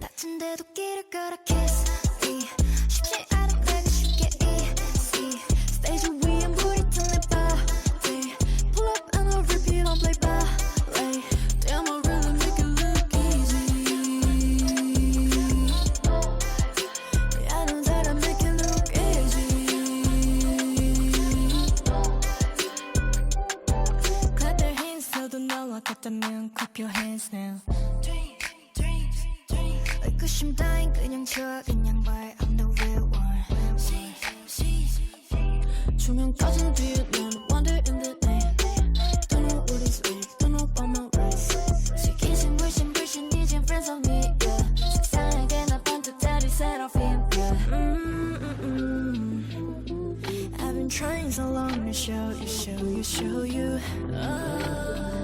같은데도 길을 걸어 kiss me 쉽지 않은 내가 쉽게 easy 스테이지 위엔 불이 탔네 body Pull up and I'll repeat on play ballet Damn I really make it look easy I know that I make it look easy Clap your hands 너도 너와 같다면 clap your hands now 의구심 따윈 그냥 쳐 그냥 봐 I'm the real one 조명 꺼진 뒤에 난 wander in the night Don't know what is real Don't know about my rights 시기심 불신 불신 이젠 friends of me yeah 세상에게 나 반짝다리 seraphim yeah mm, mm, mm. I've been trying so long to show you show you show you oh.